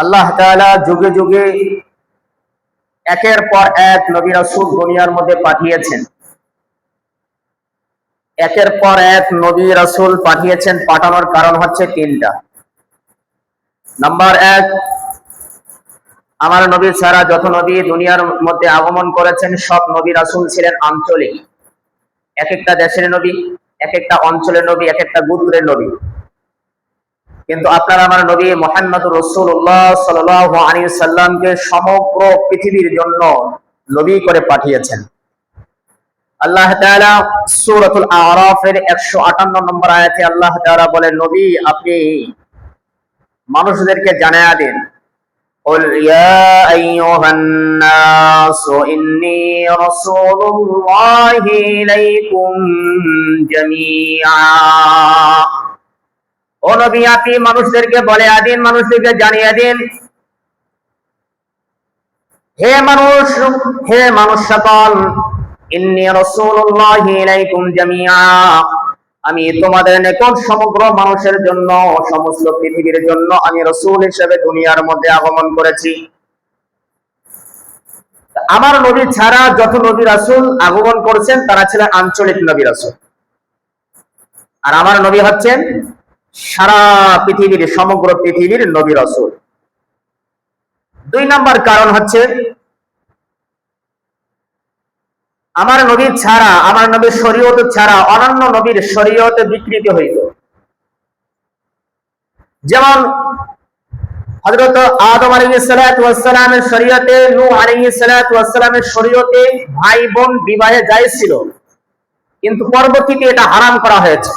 আল্লাহ যুগে যুগে একের পর এক নবী রাসূল দুনিয়ার মধ্যে পাঠিয়েছেন। একের পর এক নবী রাসূল পাঠিয়েছেন, পাঠানোর কারণ হচ্ছে তিনটা। নাম্বার এক, আমার নবী ছাড়া যত নবী দুনিয়ার মধ্যে আগমন করেছেন, সব নবী রাসূল ছিলেন আঞ্চলিক। এক একটা দেশের নবী, এক একটা অঞ্চলের নবী, এক একটা গোত্রের নবী। কিন্তু আপনার আমার নবী মোহাম্মদ রসুল্লাহ সাল্লাহ আলী সাল্লামকে সমগ্র পৃথিবীর জন্য নবী করে পাঠিয়েছেন আল্লাহ তাআলা সূরাতুল আরাফের 158 নম্বর আয়াতে আল্লাহ তাআলা বলেন নবী আপনি মানুষদেরকে জানায়া দিন قل يا أيها الناس إني رسول الله إليكم جميعا আপনি মানুষদেরকে বলে দিন মানুষদেরকে জানিয়ে দিন। হে মানুষ হে মানুষ সকল, ইন্নি রাসূলুল্লাহ ইলাইকুম জামিআ। আমি তোমাদের নিকট সমগ্র মানুষের জন্য, সমস্ত পৃথিবীর জন্য আমি রসুল হিসেবে দুনিয়ার মধ্যে আগমন করেছি। আমার নবী ছাড়া যত নবী রাসূল আগমন করেছেন, তারা ছিলেন আঞ্চলিক নবী রাসূল। আর আমার নবী হচ্ছেন সারা পৃথিবীর, সমগ্র পৃথিবীর নবী রসুল। দুই নাম্বার কারণ হচ্ছে, আমার নবী ছাড়া, আমার নবীর শরীয়ত ছাড়া অন্যান্য নবীর শরীয়ত বিকৃত হইত যেমন হযরত আদম আলাইহিস সালাতু ওয়াস সালামের শরীয়তে, নূহ আলাইহিস সালাতু ওয়াস সালামের শরীয়তে ভাই বোন বিবাহে জায়েজ ছিল কিন্তু পরবর্তীতে এটা হারাম করা হয়েছে।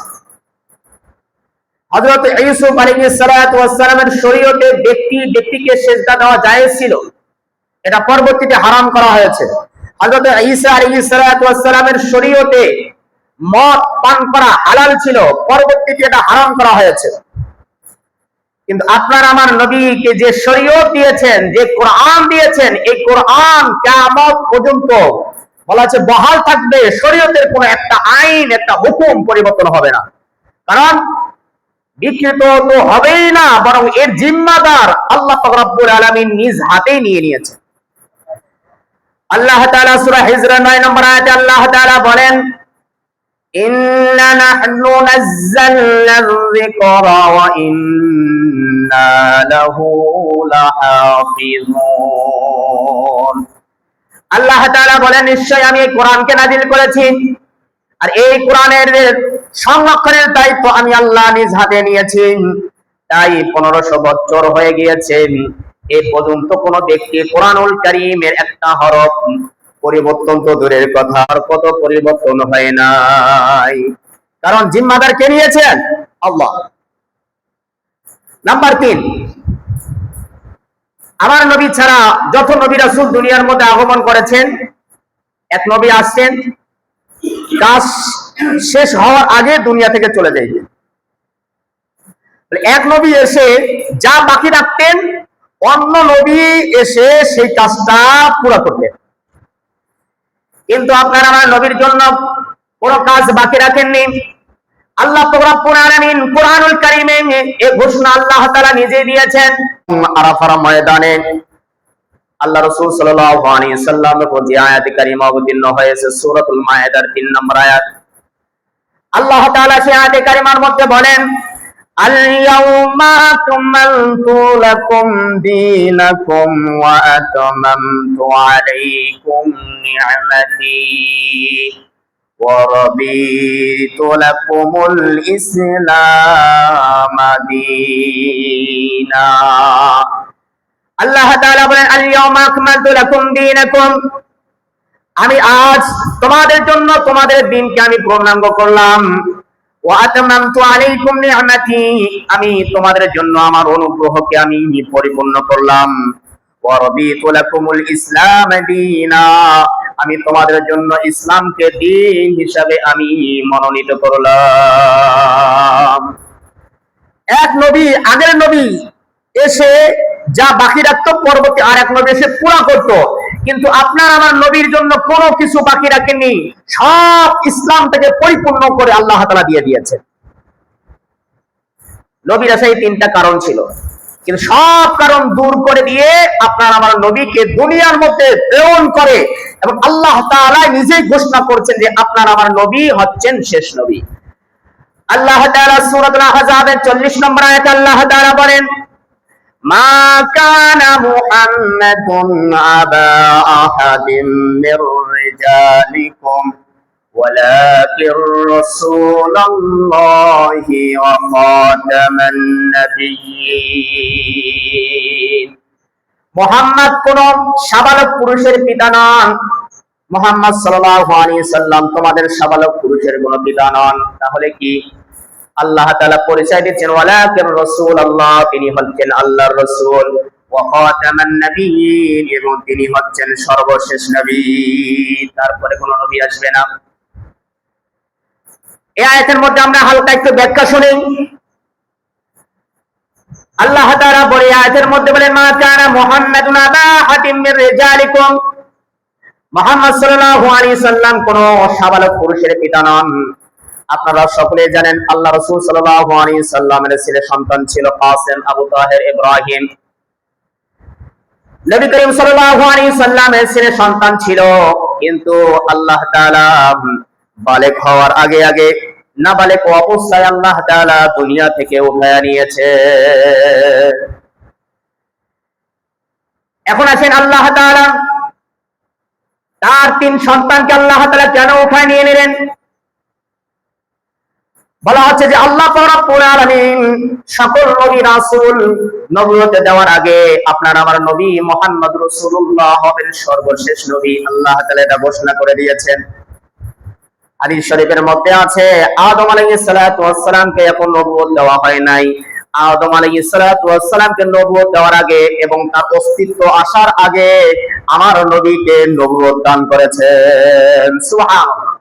হযরত ইউসুফ ওয়াস সালামের শরীয়তে ব্যক্তি, ব্যক্তিকে সেজদা দেওয়া ছিল। এটা পরবর্তীতে হারাম করা হয়েছে। ঈসা শরীয়তে মদ, পান করা হালাল ছিল। পরবর্তীতে এটা হারাম করা হয়েছে। কিন্তু আপনার আমার নবীকে যে শরীয়ত দিয়েছেন, যে কোরআন দিয়েছেন, এই কোরআন কিয়ামত পর্যন্ত বলা আছে বহাল থাকবে। শরীয়তের কোন একটা আইন, একটা হুকুম পরিবর্তন হবে না। কারণ বিকৃত তো হবেই না, বরং এর জিম্মাদার আল্লাহ পাক রব্বুল আলামিন নিজ হাতেই নিয়ে নিয়েছে আল্লাহ তাআলা সূরা হিজর 9 নম্বর আয়াতে আল্লাহ তাআলা বলেন আল্লাহ তাআলা বলেন নিশ্চয় আমি এই কোরআনকে নাজিল করেছি। আর এই কোরআনের সংরক্ষণের দায়িত্ব আমি আল্লাহ নিজ হাতে নিয়েছি তাই পনেরোশো বছর হয়ে গিয়েছে। এ পর্যন্ত কোন ব্যক্তি কোরআনুল কারিমের একটা হরফ পরিবর্তন তো দূরের কথা, আর কত পরিবর্তন হয় নাই। কারণ জিম্মাদার কে নিয়েছেন? আল্লাহ। নাম্বার তিন, আমার নবী ছাড়া যত নবী রাসূল দুনিয়ার মধ্যে আগমন করেছেন, এক নবী আসছেন কাজ শেষ হওয়ার আগে দুনিয়া থেকে চলে যাইবে এক নবী এসে যা বাকি রাখতেন, অন্য নবী এসে সেই কাজটা পুরো করতেন। কিন্তু আপনারা আমার নবীর জন্য কোনো কাজ বাকি রাখেননি। আল্লাহ কোরআনুল কারীমে এই ঘোষণা আল্লাহ তাআলা নিজে দিয়েছেন। আরাফার ময়দানে আল্লাহ রসুল সাল্লামের উপর আয়াত কারিমা অবতীর্ণ হয়েছে সুরতুল মায়েদার তিন নম্বর আয়াত। আল্লাহ মধ্যে বলেন আল্লাহ তাআলা বলেন আল-ইয়াওমা আকমালতু লাকুম দীনাকুম। আমি আজ তোমাদের জন্য তোমাদের দিনকে আমি পূর্ণাঙ্গ করলাম। ওয়া আতামামতু আলাইকুম নি'মাতি। আমি তোমাদের জন্য আমার অনুগ্রহকে আমি পরিপূর্ণ করলাম। ওয়া রাদিতু লাকুমুল ইসলাম দীনা। আমি তোমাদের জন্য ইসলামকে দিন হিসাবে আমি মনোনীত করলাম। এক নবী, আগের নবী এসে যা বাকি রাখতো পরবর্তী আর এক নবী এসে পুরা করত। কিন্তু আপনার আমার নবীর জন্য কোনো কিছু বাকি রাখেননি সব ইসলাম থেকে পরিপূর্ণ করে আল্লাহ তালা দিয়ে দিয়েছে নবীর আসাই তিনটা কারণ ছিল। কিন্তু সব কারণ দূর করে দিয়ে আপনার আমার নবীকে দুনিয়ার মধ্যে প্রেরণ করে এবং আল্লাহ তাআলা নিজেই ঘোষণা করছেন যে আপনার আমার নবী হচ্ছেন শেষ নবী। আল্লাহ তাআলা সূরাতুল আহজাবের 40 নম্বর আয়াতে আল্লাহ তাআলা বলেন মা কানা মুহাম্মাদুন আবা আহাদিম মির রিজালিকুম ولكن رسول الله وخاتم النبيين মোহাম্মদ কোন সাবালক পুরুষের পিতা নন মোহাম্মদ সাল্লাল্লাহু আলাইহি সাল্লাম তোমাদের সাবালক পুরুষের কোন পিতা নন তাহলে কি আল্লাহ তাআলা পরিচয় দিচ্ছেন ওয়ালাকিন রাসূল আল্লাহ তিনি হচ্ছেন আল্লাহর রাসূল। ওয়া খাতামান নবিয়্যিন এবং তিনি হচ্ছেন সর্বশেষ নবী। তারপরে কোন নবী আসবে না। এই আয়াতের মধ্যে আমরা হালকা একটু ব্যাখ্যা শুনি। আল্লাহ তাআলা বলে আয়াতের মধ্যে বলেন মা কানা মুহাম্মাদুন আবা হাতিম মির রিজালিকুম মুহাম্মদ সাল্লাল্লাহু আলাইহি সাল্লাম কোন সাবালক পুরুষের পিতা নন। আপনারা সকলে জানেন আল্লাহ রাসূল সাল্লামের ছেলে সন্তান ছিল কাসেম আবু তাহের ইব্রাহিম। নবী করিম সাল্লামের ছেলে সন্তান ছিল, কিন্তু আল্লাহ বালেক হওয়ার আগে আগে না বালেক অবস্থায় আল্লাহ দুনিয়া থেকে উঠায় নিয়েছে। এখন আছেন আল্লাহ তার তিন সন্তানকে আল্লাহ কেন উঠায় নিয়ে নিলেন? বলা হচ্ছে যে আল্লাহ সকল দেওয়ার আগে আপনার আমার নবী মুহাম্মদ রাসূলুল্লাহ হবেন সর্বশেষ নবী। আল্লাহ এটা ঘোষণা করে দিয়েছেন। হাদিস শরীফের মধ্যে আছে, আদম আলাইহিস এখন নবুয়ত দেওয়া হয় নাই। আদম আলাইহিস সালাতু দেওয়ার আগে এবং তার অস্তিত্ব আসার আগে আমার নবীকে নবুয়ত দান করেছেন। সুবহানাল্লাহ।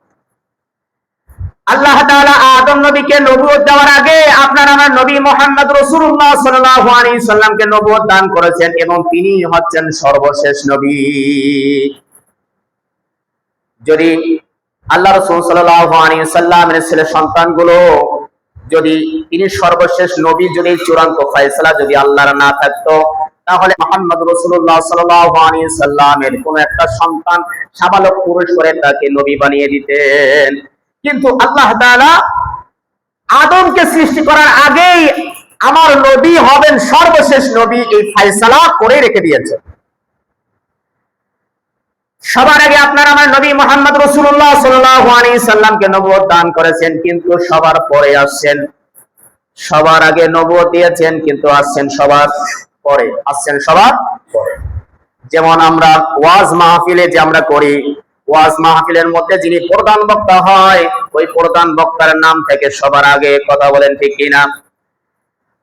আল্লাহ তাআলা আদম নবীকে নবুয়ত দেওয়ার আগে আপনার আমার নবী মুহাম্মদ রাসূলুল্লাহ সাল্লাল্লাহু আলাইহি সাল্লামকে নবুয়ত দান করেছেন এবং তিনি হচ্ছেন সর্বশেষ নবী। যদি আল্লাহ রাসূল সাল্লাল্লাহু আলাইহি সাল্লামের ছেলে সন্তানগুলো যদি তিনি সর্বশেষ নবী যদি চূড়ান্ত ফয়সালা যদি আল্লাহর না থাকতো, তাহলে মোহাম্মদ রসুল্লাহ সাল্লামের কোন একটা সন্তান সাবালক পুরুষ করে তাকে নবী বানিয়ে দিতেন। কিন্তু আল্লাহ আদমকে সৃষ্টি করার আগেই আমার নবী হবেন সর্বশেষ নবী এই ফয়সালা করে রেখে দিয়েছে। সবার আগে আপনার আমার নবী মোহাম্মদ রসুল্লাহ সাল্লামকে নবুয়ত দান করেছেন, কিন্তু সবার পরে আসছেন। সবার আগে নবুয়ত দিয়েছেন, কিন্তু আসছেন সবার পরে। আসছেন সবার পরে। যেমন আমরা ওয়াজ মাহফিলে যে আমরা করি ওয়াজ মাহফিলের মধ্যে যিনি প্রধান বক্তা হয়, ওই প্রধান বক্তার নাম থেকে সবার আগে কথা বলেন ঠিক কিনা?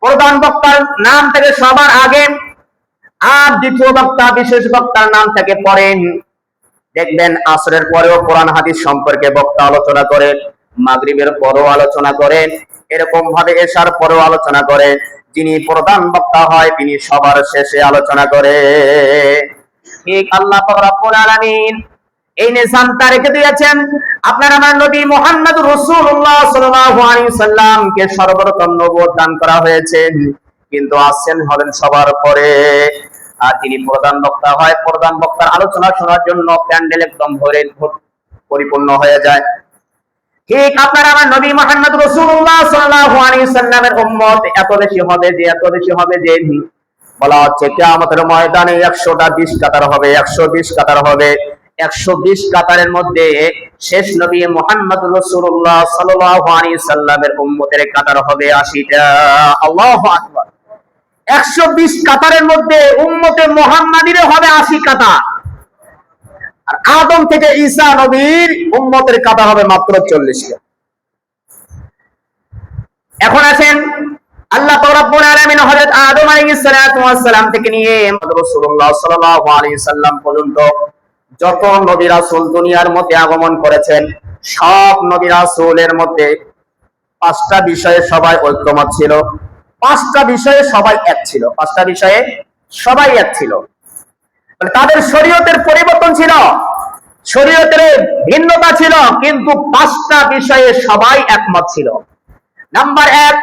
প্রধান বক্তার নাম থেকে সবার আগে আর দ্বিতীয় বক্তা, বিশেষ বক্তার নাম থেকে পড়েন। দেখবেন আসরের পরেও কোরআন হাদিস সম্পর্কে বক্তা আলোচনা করেন মাগরিবের পরেও আলোচনা করেন এরকম ভাবে এশার পরেও আলোচনা করে। যিনি প্রধান বক্তা হয়, তিনি সবার শেষে আলোচনা করে। ঠিক, আল্লাহ রব্বুল আলামিন এই নিজামটা রেখে দিয়েছেন। আপনার আমার নবী মোহাম্মদ রসুল্লাহ সাল্লামকে সর্বপ্রথম নবুয়ত দান করা হয়েছে। কিন্তু আসছেন হলেন সবার পরে। আর তিনি প্রধান বক্তা হয়। প্রধান বক্তার আলোচনা শোনার জন্য প্যান্ডেল একদম ভরে পরিপূর্ণ হয়ে যায়। ঠিক আপনার আমার নবী মোহাম্মদ রসুল্লাহ আলাইহি সাল্লামের উম্মত এত বেশি হবে যে, এত বেশি হবে যে, বলা হচ্ছে কিয়ামতের ময়দানে একশোটা বিশ কাতার হবে, একশো বিশ কাতার হবে। একশো বিশ কাতারের মধ্যে শেষ নবী মোহাম্মদ রসুল্লাহ আলাইহি সাল্লামের উম্মতের কাতার হবে আশিটা। আল্লাহু আকবার। একশো বিশ কাতারের মধ্যে উম্মতে মোহাম্মদীরে হবে আশি কাতার। আর আদম থেকে ঈসা নবীর উম্মতের কাতার হবে মাত্র চল্লিশ এখন আছেন আল্লাহ রাব্বুল আলামিন হযরত আদম আলাইহিস সালাম থেকে নিয়ে রাসূলুল্লাহ সাল্লাল্লাহু আলাইহি সাল্লাম পর্যন্ত যত নবী রাসূল দুনিয়ার মধ্যে আগমন করেছেন, সব নবী রাসূলের মধ্যে পাঁচটা বিষয়ে সবাই ঐক্যমত ছিল, পাঁচটা বিষয়ে সবাই এক ছিল, পাঁচটা বিষয়ে সবাই এক ছিল। তাদের শরীয়তের পরিবর্তন ছিল, শরীয়তের ভিন্নতা ছিল, কিন্তু পাঁচটা বিষয়ে সবাই একমত ছিল। নাম্বার এক,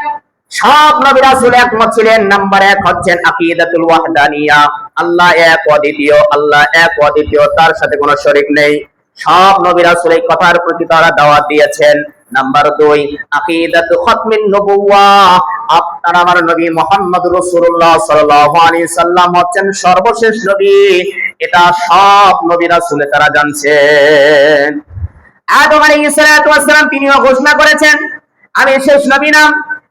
সব নবী রাসূল একমত ছিলেন। নাম্বার এক হচ্ছেন আকিদাতুল ওয়াহদানিয়া। আল্লাহ এক অদ্বিতীয়, আল্লাহ এক অদ্বিতীয়, তার সাথে কোনো শরীক নেই। সব নবী রাসূল এই কথার প্রতি তারা দাওয়াত দিয়েছেন। নাম্বার দুই, আকিদাতু খতমিন নবুওয়া। আপনার আমার নবী মোহাম্মদ রাসূলুল্লাহ সাল্লাল্লাহু আলাইহি সাল্লাম হচ্ছেন সর্বশেষ নবী। এটা সব নবী রাসূল তারা জানছেন। আদম আলাইহিস সালাতু ওয়াস সালাম তিনিও ঘোষণা করেছেন, আমি শেষ নবী না।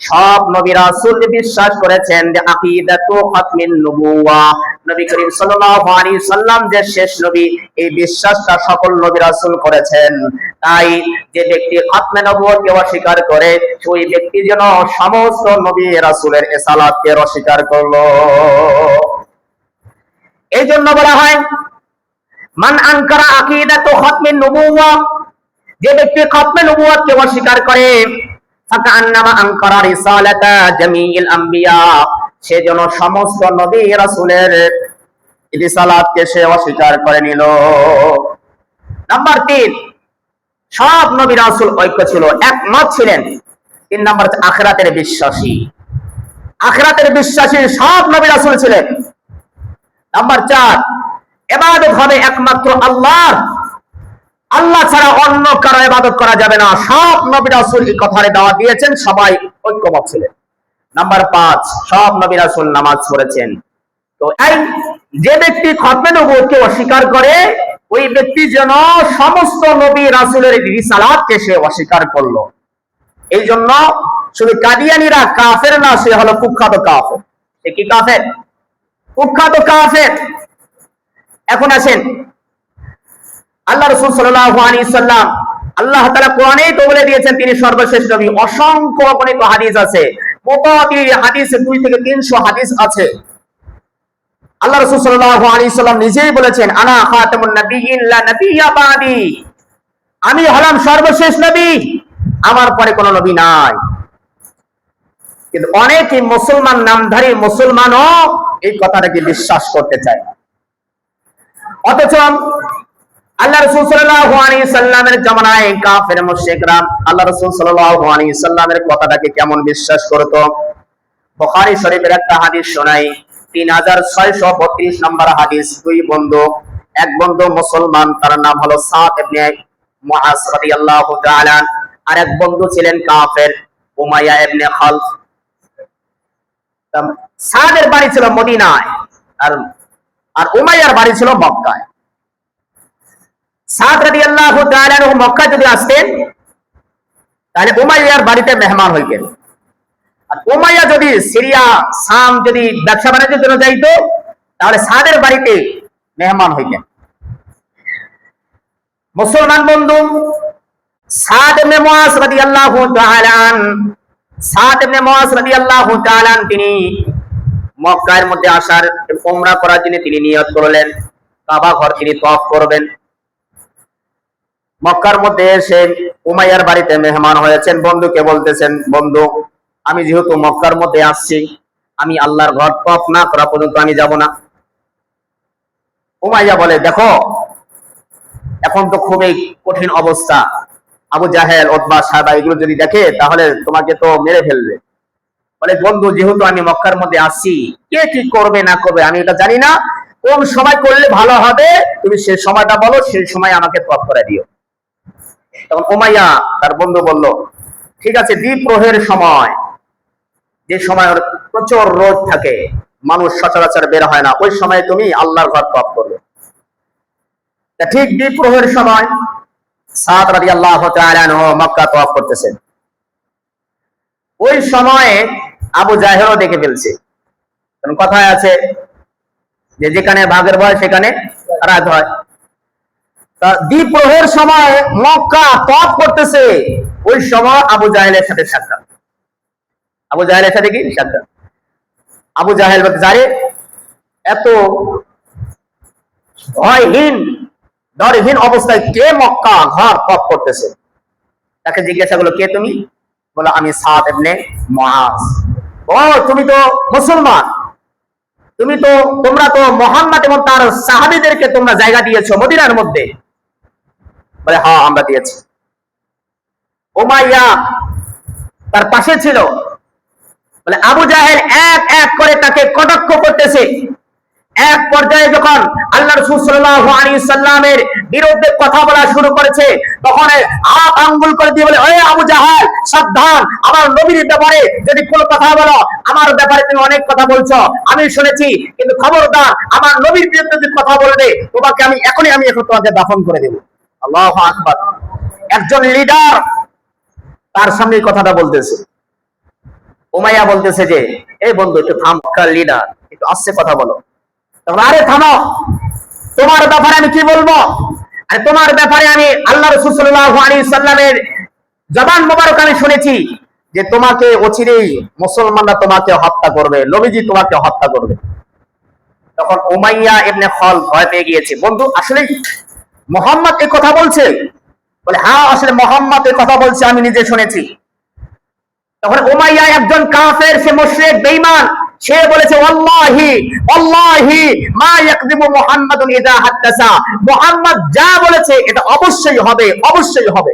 সব নবী রাসূল বিশ্বাস করেছেন যে আকিদাতু খাতমিন নবুওয়া। নবী করিম সাল্লাল্লাহু আলাইহি সাল্লাম যে শেষ নবী, এই বিশ্বাসটা সকল নবী রাসূল করেছেন। তাই যে ব্যক্তি খাতমে নবুয়তকে অস্বীকার করে সেই ব্যক্তি যেন সমস্ত নবী রাসূলের এসালাতকে অস্বীকার করল। এই জন্য বলা হয়, মান আনকারা আকিদাতু খাতমিন নবুওয়া, যে ব্যক্তি খাতমে নবুয়তকে অস্বীকার করে ফাকান্নামা সমস্ত নবী সে অস্বীকার করে নিল। নাম্বার সব নবী রাসূল ঐক্য ছিল, একমত ছিলেন। তিন নাম্বার আখিরাতের বিশ্বাসী। আখিরাতের বিশ্বাসী সব নবী রাসূল ছিলেন। নাম্বার চার, এবাদত হবে একমাত্র আল্লাহর আল্লাহ ছাড়া অন্য কারও ইবাদত করা যাবে না। সব নবী রাসূল এই কথার দাওয়াত দিয়েছেন, সবাই ঐক্যমত ছিলেন। নাম্বার পাঁচ, সব নবী রাসূল নামাজ পড়েছেন। তো এই যে ব্যক্তি খতমে নবুয়তকে অস্বীকার করে, ওই ব্যক্তি যেন সমস্ত নবী রাসূলের রিসালাতকে সে অস্বীকার করল। এই জন্য শুধু কাদিয়ানিরা কাফের না, সে হলো কুখ্যাত কাফের। সে কি কাফের? কুখ্যাত কাফের। এখন আসেন আল্লাহ রসুল সাল্লাম আল্লাহ তালা কোরআনে তো বলে দিয়েছেন, তিনি সর্বশেষ নবী। অসংখ্য অগণিত হাদিস আছে। মোটামুটি হাদিস দুই থেকে তিনশো হাদিস আছে। আল্লাহ রসুল সাল্লাহ আলী সাল্লাম নিজেই বলেছেন, আনা খাতামুন নবিয়্যিন লা আমি হলাম সর্বশেষ নবী, আমার পরে কোনো নবী নাই। কিন্তু অনেকই মুসলমান নামধারী মুসলমানও এই কথাটাকে বিশ্বাস করতে চায়। অথচ আল্লাহ রসুল সাল্লাল্লাহু আলাইহি সাল্লামের জামানায় কাফের মুশরিকরা আল্লাহ রসুল সাল্লাল্লাহু সাল্লামের কথাটাকে কেমন বিশ্বাস করত? বুখারী শরীফের একটা হাদিস শোনাই 3632 নম্বর হাদিস, দুই বন্ধু, এক বন্ধু মুসলমান, তার নাম হলো সাদ ইবনে মুআজ রাদিয়াল্লাহু তাআলা আর এক বন্ধু ছিলেন কাফের, উমাইয়া ইবনে খালফ। সাদের বাড়ি ছিল মদিনায়, আর আর উমাইয়ার বাড়ি ছিল মক্কায়। আল্লাহ তাহলে উমাইয়ার বাড়িতে মেহমান হইতেন। আর উমাইয়া যদি সিরিয়া সাম যদি ব্যবসা বাণিজ্যের জন্য তাহলে সাদের বাড়িতে মেহমান হইতেন। মুসলমান বন্ধু তাআলা তিনি মক্কার মধ্যে আসার উমরা করার জন্য তিনি নিয়ত করলেন। কাবা ঘর তিনি তফ করবেন। মক্কার মধ্যে এসে উমাইয়ার বাড়িতে মেহমান হয়েছেন। বন্ধুকে বলতেছেন, বন্ধু, আমি যেহেতু মক্কার মধ্যে আসছি, আমি আল্লাহর ঘর তফ না করা পর্যন্ত আমি যাব না। উমাইয়া বলে, দেখো, এখন তো খুবই কঠিন অবস্থা। আবু জাহেল ওতবা সাদা, এগুলো যদি দেখে, তাহলে তোমাকে তো মেরে ফেলবে। বলে, বন্ধু, যেহেতু আমি মক্কার মধ্যে আসছি, কে কি করবে না করবে আমি এটা জানি না। কোন সময় করলে ভালো হবে, তুমি সে সময়টা বলো, সেই সময় আমাকে তফ করে দিও। তখন উমাইয়া তার বন্ধু বলল, ঠিক আছে দ্বীপ প্রহের সময়। যে সময় প্রচুর রোদ থাকে, মানুষ সচরাচর বের হয় না। ওই সময় তুমি আল্লাহর ঘর তফ করবে। ঠিক দ্বীপ প্রহের সময় সাদ রাদি আল্লাহ মক্কা তফ করতেছেন। ওই সময়ে আবু জাহেরও দেখে ফেলছে। কথায় আছে যে যেখানে ভাগের ভয়, সেখানে রাত হয়। তা দ্বীপ সময় মক্কা তপ করতেছে। ওই সময় আবু জাহেলের সাথে সাক্ষাৎ। আবু জাহেলের সাথে কি? সাক্ষাৎ। আবু জাহেল জারে, এত ভয়হীন, ডরহীন অবস্থায় কে মক্কা ঘর তপ করতেছে? তাকে জিজ্ঞাসা করল, কে তুমি? বলো আমি সাদ এমনি মহাজ ও, তুমি তো মুসলমান। তুমি তো, তোমরা তো মোহাম্মদ এবং তার সাহাবিদেরকে তোমরা জায়গা দিয়েছ মদিনার মধ্যে। বলে হ্যাঁ আমরা দিয়েছি। ওমাইয়া তার পাশে ছিল। বলে, আবু জাহেল এক এক করে তাকে কটাক্ষ করতেছে। এক পর্যায়ে যখন আল্লাহ রসুল সাল্লাল্লাহু সাল্লামের বিরুদ্ধে কথা বলা শুরু করেছে, তখন হাত আঙ্গুল করে দিয়ে বলে, ওই আবু জাহাল, সাবধান, আমার নবীর ব্যাপারে যদি কোনো কথা বলো, আমার ব্যাপারে তুমি অনেক কথা বলছো, আমি শুনেছি, কিন্তু খবরদার, আমার নবীর বিরুদ্ধে যদি কথা বলবে তোমাকে আমি, এখনই আমি এখন তোমাকে দাফন করে দেব। আল্লাহু আকবার। একজন লিডার তার সামনে কথাটা বলতেছে। উমাইয়া বলতেছে যে এই বন্ধু, একটু থাম লিডার একটু আসছে, কথা বলো। তখন, আরে, থামো। তোমার ব্যাপারে আমি কি বলব? আরে, তোমার ব্যাপারে আমি আল্লাহ রসুল আলাইহি সাল্লামের জবান মোবারক আমি শুনেছি যে তোমাকে অচিরেই মুসলমানরা তোমাকে হত্যা করবে, নবীজি তোমাকে হত্যা করবে। তখন উমাইয়া এমনি খল ভয় পেয়ে গিয়েছে। বন্ধু আসলে মোহাম্মদ এই কথা বলছে? বলে হ্যাঁ আসলে মোহাম্মদ এই কথা বলছে, আমি নিজে শুনেছি। তখন উমাইয়া একজন কাফের, সে মুশরিক, বেঈমান, সে বলেছে ওয়াল্লাহি ওয়াল্লাহি মা ইয়াকদিবু মুহাম্মাদুন ইদা হাদাসা মুহাম্মদ যা বলেছে, এটা অবশ্যই হবে অবশ্যই হবে।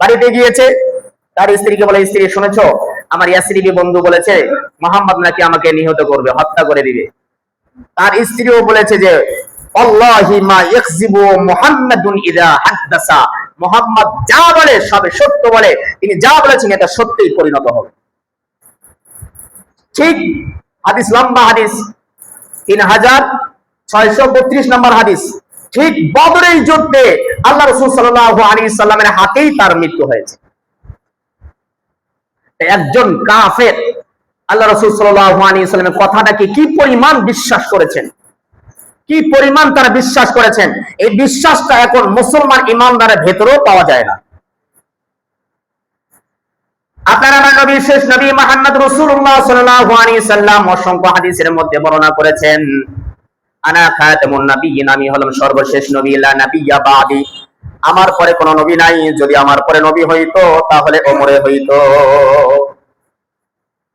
বাড়িতে গিয়েছে, তার স্ত্রীকে বলে, স্ত্রী, শুনেছো? আমার ইয়াসরিবি বন্ধু বলেছে, মোহাম্মদ নাকি আমাকে নিহত করবে, হত্যা করে দিবে। তার স্ত্রীও বলেছে যে যা বলে সবে সত্য বলে। তিনি যা বলেছেন, এটা পরিণত হবে। ঠিক হাদিস, লম্বা হাদিস, তিন হাজার ছয়শো বত্রিশ নম্বর হাদিস। ঠিক বদরের যুদ্ধে আল্লাহ রসুল সাল্লাহ আলী সাল্লামের হাতেই তার মৃত্যু হয়েছে। একজন কাফের, আল্লাহ রসুল সাল্লাহ আলী সাল্লামের কথাটাকে কি পরিমাণ বিশ্বাস করেছেন? কি পরিমাণ তারা বিশ্বাস করেছেন? এই বিশ্বাসটা এখন মুসলমান ইমানদারের ভেতরেও পাওয়া যায় না। আমার পরে কোন নবী নাই, যদি আমার পরে নবী হইতো, তাহলে ওমরে হইতো।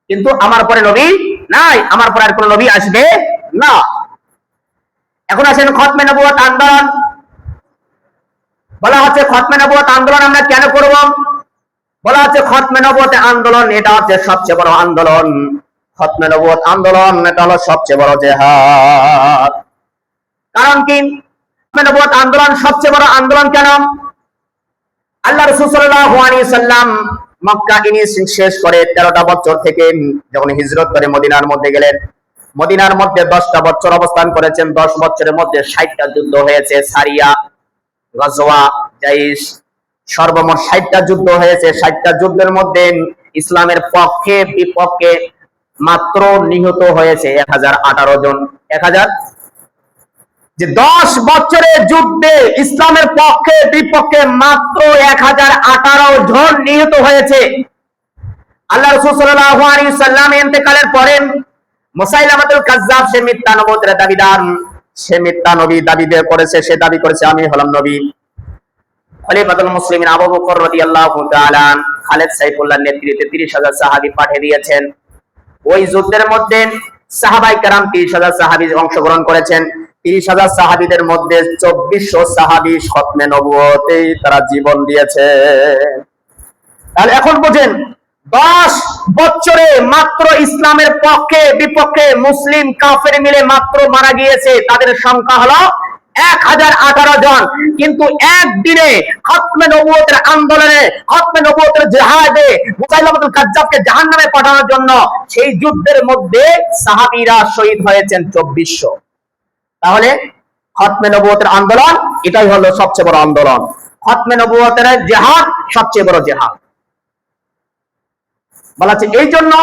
কিন্তু আমার পরে নবী নাই, আমার পরে আর কোন নবী আসবে না। এখন আসেন খতমে নবুয়ত আন্দোলন। বলা হচ্ছে খতমে নবুয়ত আন্দোলন আমরা কেন করব? বলা হচ্ছে খতমে নবুয়ত আন্দোলন, এটা হচ্ছে সবচেয়ে বড় আন্দোলন। খতমে নবুয়ত আন্দোলন, এটা হলো সবচেয়ে বড় জেহাদ। কারণ কি? খতমে নবুয়ত আন্দোলন সবচেয়ে বড় আন্দোলন কেন? আল্লাহ রাসূল সাল্লাল্লাহু আলাইহি সাল্লাম মক্কা ইনি শেষ করে 13টা বছর থেকে যখন হিজরত করে মদিনার মধ্যে গেলেন মদিনার মধ্যে দশটা বছর অবস্থান করেছেন, দশ বছরের মধ্যে ষাটটা যুদ্ধ হয়েছে। সারিয়া, গজওয়া, জাইশ, সর্বমোট ষাটটা যুদ্ধ হয়েছে। ষাটটা যুদ্ধের মধ্যে ইসলামের পক্ষে বিপক্ষে মাত্র নিহত হয়েছে এক হাজার আঠারো জন। এক হাজার যে দশ বছরের যুদ্ধে ইসলামের পক্ষে বিপক্ষে মাত্র এক হাজার আঠারো জন নিহত হয়েছে। আল্লাহ রসুল সাল্লাহ আলী সাল্লাম এতেকালের পরে মুসাইলামাতুল কাজ্জাব সে মিথ্যা নবুতের দাবিদার সে মিথ্যা নবী দাবি করেছে সে দাবি করেছে আমি হলাম নবী খলিফাতুল মুসলিমিন আবু বকর রাদিয়াল্লাহু তাআলা খালেদ সাইফুল্লাহ নেতৃত্বে 30000 সাহাবী পাঠিয়ে দিয়েছেন ওই যুদ্ধের মধ্যে সাহাবাই کرام 30000 সাহাবী অংশগ্রহণ করেছেন 30000 সাহাবীদের মধ্যে 2400 সাহাবী খতমে নবুয়তে তারা জীবন দিয়েছে তাহলে এখন বুঝেন দশ বছরে মাত্র ইসলামের পক্ষে, বিপক্ষে মুসলিম কাফের মিলে মাত্র মারা গিয়েছে। তাদের সংখ্যা হলো এক হাজার আঠারো জন। কিন্তু একদিনে খতমে নবুয়তের আন্দোলনে, খতমে নবুয়তের জেহাদে মুসাইলামতুল কাজ্জাবকে জাহান্নামে পাঠানোর জন্য সেই যুদ্ধের মধ্যে সাহাবিরা শহীদ হয়েছেন চব্বিশশো। তাহলে খতমে নবুয়তের আন্দোলন, এটাই হলো সবচেয়ে বড় আন্দোলন। খতমে নবুয়তের জেহাদ, সবচেয়ে বড় জেহাদ। বলা হচ্ছে এই জন্য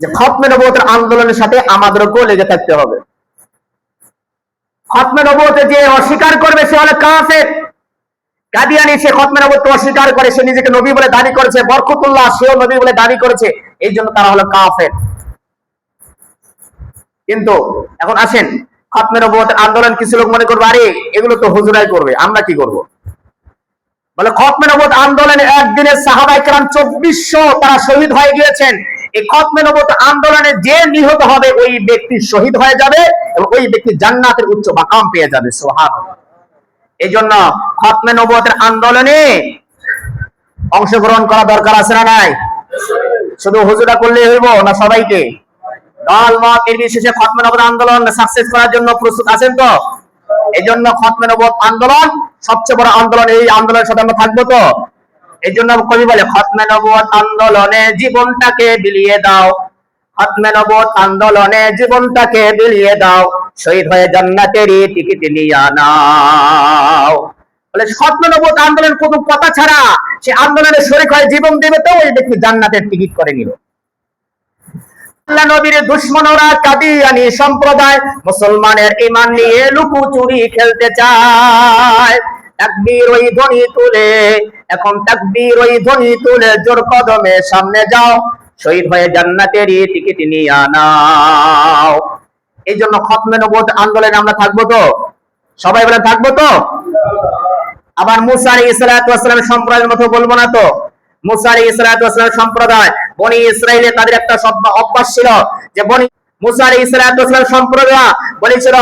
যে খতমে নবতের আন্দোলনের সাথে আমাদেরকেও লেগে থাকতে হবে। খতমে নবতে যে অস্বীকার করবে সে হলো কাফের। কাদিয়ানি সে খতমে অস্বীকার করে, সে নিজেকে নবী বলে দাবি করেছে, বরকতুল্লাহ, সেও নবী বলে দাবি করেছে এই জন্য তারা হলো কাফের। কিন্তু এখন আসেন, খতমে নবতের আন্দোলন কিছু লোক মনে করবে, আরে এগুলো তো হুজুরাই করবে, আমরা কি করব? বলে খতমে নবত আন্দোলনে একদিনে সাহাবাই কালাম চব্বিশশো তারা শহীদ হয়ে গিয়েছেন। এই খতমে নবত আন্দোলনে যে নিহত হবে, ওই ব্যক্তি শহীদ হয়ে যাবে এবং ওই ব্যক্তি জান্নাতের উচ্চ মাকাম পেয়ে যাবে সোহান এই জন্য খতমে নবতের আন্দোলনে অংশগ্রহণ করা দরকার আছে না নাই? শুধু হুজুরা করলে হইব না সবাইকে? দল, মত, নির্বিশেষে খতমে নবত আন্দোলন সাকসেস করার জন্য প্রস্তুত আছেন তো? এই জন্য খতমে নবত আন্দোলন সবচেয়ে বড় আন্দোলন এই আন্দোলনের সাথে আমরা থাকব তো? এই জন্য কবি বলে, খতমে নবত আন্দোলনে জীবনটাকে বিলিয়ে দাও। খতমে নবত আন্দোলনে জীবনটাকে বিলিয়ে দাও। শহীদ হয়ে জান্নাতেরই টিকিট নিয়ে আনাও বলে, খতমে নবত আন্দোলন কোনো কথা ছাড়া সে আন্দোলনে শরীক হয়ে জীবন দেবে তো? ওই ব্যক্তি জান্নাতের টিকিট করে নিল। আল্লাহ নবীর দুশ্মনরা কাদিয়ানি সম্প্রদায় মুসলমানের নিয়ে লুকোচুরি খেলতে চায়। তাকবীর ওই ধ্বনি তুলে, এখন তাকবীর ওই ধ্বনি তুলে জোর কদমে সামনে যাও, শহীদ হয়ে জান্নাতেরই টিকিট নিয়ে আনাও এই জন্য খতমে নবত আন্দোলনে আমরা থাকব তো? সবাই বলে থাকব তো? আবার মুসা আলী ইসলাতামের সম্প্রদায়ের মতো বলব না তো? মুসা আলী ইসলাতামের সম্প্রদায় বনি ইসরায়েলে তাদের একটা অভ্যাস ছিল যে বনি মুসা আলী ইসলাতাম সম্প্রদায় বলেছিল,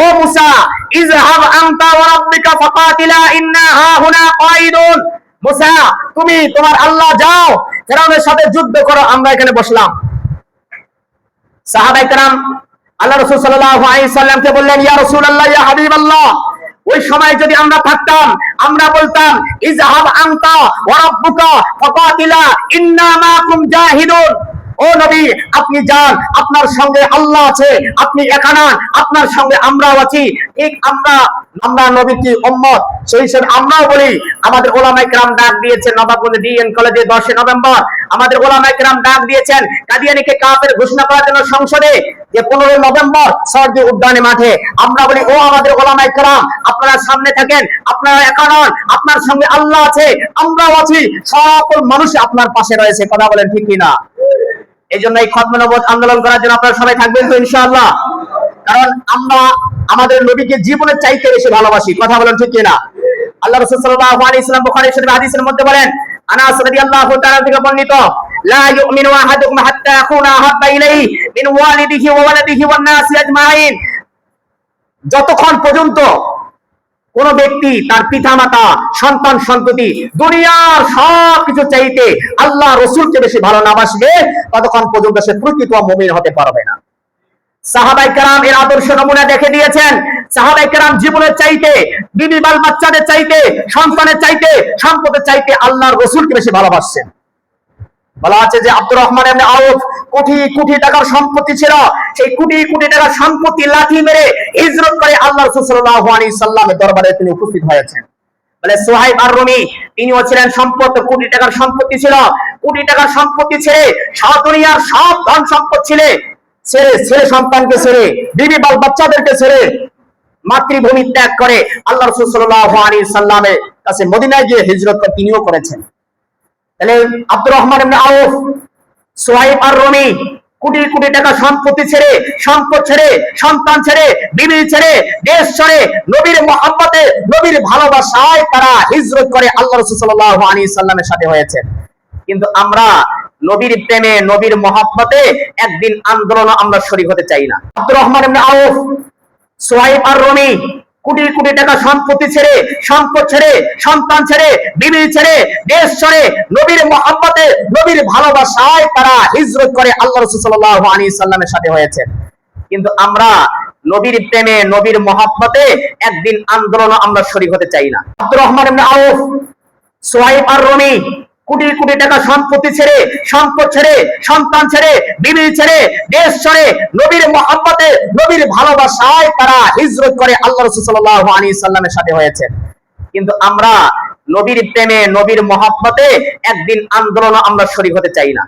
ও মুসা ইজহাব আনতা ওয়া রাব্বিকা ফাকাতিলা ইন্না হাহুনা কায়িদুন মুসা, তুমি তোমার আল্লাহ যাও, ফেরাউনের সাথে যুদ্ধ করো, আমরা এখানে বসলাম। সাহাবাই কারাম আল্লাহ রসুল সাল্লাহ সাল্লামকে বললেন, ইয়া রসুল আল্লাহ ইয়া হাবিব আল্লাহ ওই সময় যদি আমরা থাকতাম, আমরা বলতাম, ইজহাব আনতা ওয়া রাব্বুকা ফাকাতিলা, ইন্না মাকুম জাহিদুন। ও নবী, আপনি যান, আপনার সঙ্গে আল্লাহ আছে, আপনি একানা আপনার সঙ্গে আমরাও আছি। ঠিক আমরা আমরা নবী কি উম্মত? সেই হিসেবে আমরাও বলি, আমাদের ওলামায়ে কেরাম ডাক দিয়েছেন নবাবগঞ্জ ডিএন কলেজে 10 নভেম্বর। আমাদের ওলামায়ে কেরাম ডাক দিয়েছেন কাদিয়ানিকে কাফের ঘোষণা করার জন্য সংসদে যে 15 নভেম্বর সরদি উদ্যানে মাঠে। আমরা বলি, ও আমাদের ওলামায়ে কেরাম, আপনারা সামনে থাকেন, আপনারা একা নন আপনার সঙ্গে আল্লাহ আছে, আমরাও আছি। সকল মানুষ আপনার পাশে রয়েছে, কথা বলেন ঠিক কিনা? এই জন্য এই খতমে আন্দোলন করার জন্য আপনারা সবাই থাকবেন তো ইনশাআল্লাহ। কারণ আমরা আমাদের নবীকে জীবনের চাইতে বেশি ভালোবাসি, কথা বলেন ঠিক কিনা? আল্লাহ রাসূল সাল্লাল্লাহু আলাইহি সাল্লাম বুখারী শরীফ হাদিসের মধ্যে বলেন, আনাস রাদিয়াল্লাহু তাআলা থেকে বর্ণিত, লা ইউমিনু আহাদুকুম হাত্তা ইয়াকুনা আহাব্বা ইলাইহি মিন ওয়ালিদিহি ওয়া ওয়ালাদিহি ওয়ান নাসি আজমাইন। যতক্ষণ পর্যন্ত কোন ব্যক্তি তার পিতামাতা, সন্তান সন্ততি দুনিয়ার সব চাইতে আল্লাহ রসুলকে বেশি ভালো না বাসবে ততক্ষণ পর্যন্ত সে প্রকৃত মুমিন হতে পারবে না। সাহাবাই কারাম এর আদর্শ নমুনা দেখে দিয়েছেন। সাহাবাই কারাম জীবনের চাইতে, বিবি বাল বাচ্চাদের চাইতে, সন্তানের চাইতে, সম্পদের চাইতে আল্লাহর রসুলকে বেশি ভালোবাসছেন। বলা আছে যে আব্দুর রহমান এমনি আউফ কোটি কোটি টাকার সম্পত্তি ছিল। সেই কোটি কোটি টাকার সম্পত্তি লাঠি মেরে হিজরত করে আল্লাহ রাসূল সাল্লাল্লাহু আলাইহি সাল্লামের দরবারে তিনি উপস্থিত হয়েছেন। বলে সোহাইব আর রুমি তিনিও ছিলেন সম্পদ, কোটি টাকার সম্পত্তি ছিল। কোটি টাকার সম্পত্তি ছেড়ে সারা দুনিয়ার সব ধন সম্পদ ছেড়ে ছেড়ে ছেলে সন্তানকে ছেড়ে, বিবি বাল বাচ্চাদেরকে ছেড়ে মাতৃভূমি ত্যাগ করে আল্লাহ রাসূল সাল্লাল্লাহু আলাইহি সাল্লামের কাছে মদিনায় গিয়ে হিজরত তিনিও করেছেন। তাহলে আব্দুর রহমান এমনি আউফ। সোহাইব আর রমি কোটি কোটি টাকা সম্পত্তি ছেড়ে, সম্পদ ছেড়ে, সন্তান ছেড়ে, বিবি ছেড়ে, দেশ ছেড়ে, নবীর মহাব্বতে, নবীর ভালোবাসায় তারা হিজরত করে আল্লাহ রসুল সাল্লাহ আলী সাল্লামের সাথে হয়েছে। কিন্তু আমরা নবীর প্রেমে, নবীর মহাব্বতে একদিন আন্দোলন আমরা শরীর হতে চাই না। আব্দুর রহমান এমনি আউফ, সোহাইব আর রমি কোটি কোটি টাকা সম্পত্তি ছেড়ে, সম্পদ ছেড়ে, সন্তান ছেড়ে বিবি ছেড়ে, দেশ ছেড়ে, নবীর মহাব্বতে, নবীর ভালোবাসায় তারা হিজরত করে আল্লাহ রসুল সাল্লাহ আলী সাল্লামের সাথে হয়েছে। কিন্তু আমরা নবীর প্রেমে, নবীর মহাব্বতে একদিন আন্দোলন আমরা শরীর হতে চাই না। আব্দুর রহমান আউফ, সোহাইব আর রমি কোটি কোটি টাকা সম্পত্তি ছেড়ে, সম্পদ ছেড়ে, সন্তান ছেড়ে, বিবি ছেড়ে, দেশ ছেড়ে, নবীর মহাব্বতে, নবীর ভালোবাসায় তারা হিজরত করে আল্লাহ রসুল সাল্লাহ আলী সাল্লামের সাথে হয়েছে। কিন্তু আমরা নবীর প্রেমে, নবীর মহাব্বতে একদিন আন্দোলন আমরা শরীর হতে চাই না।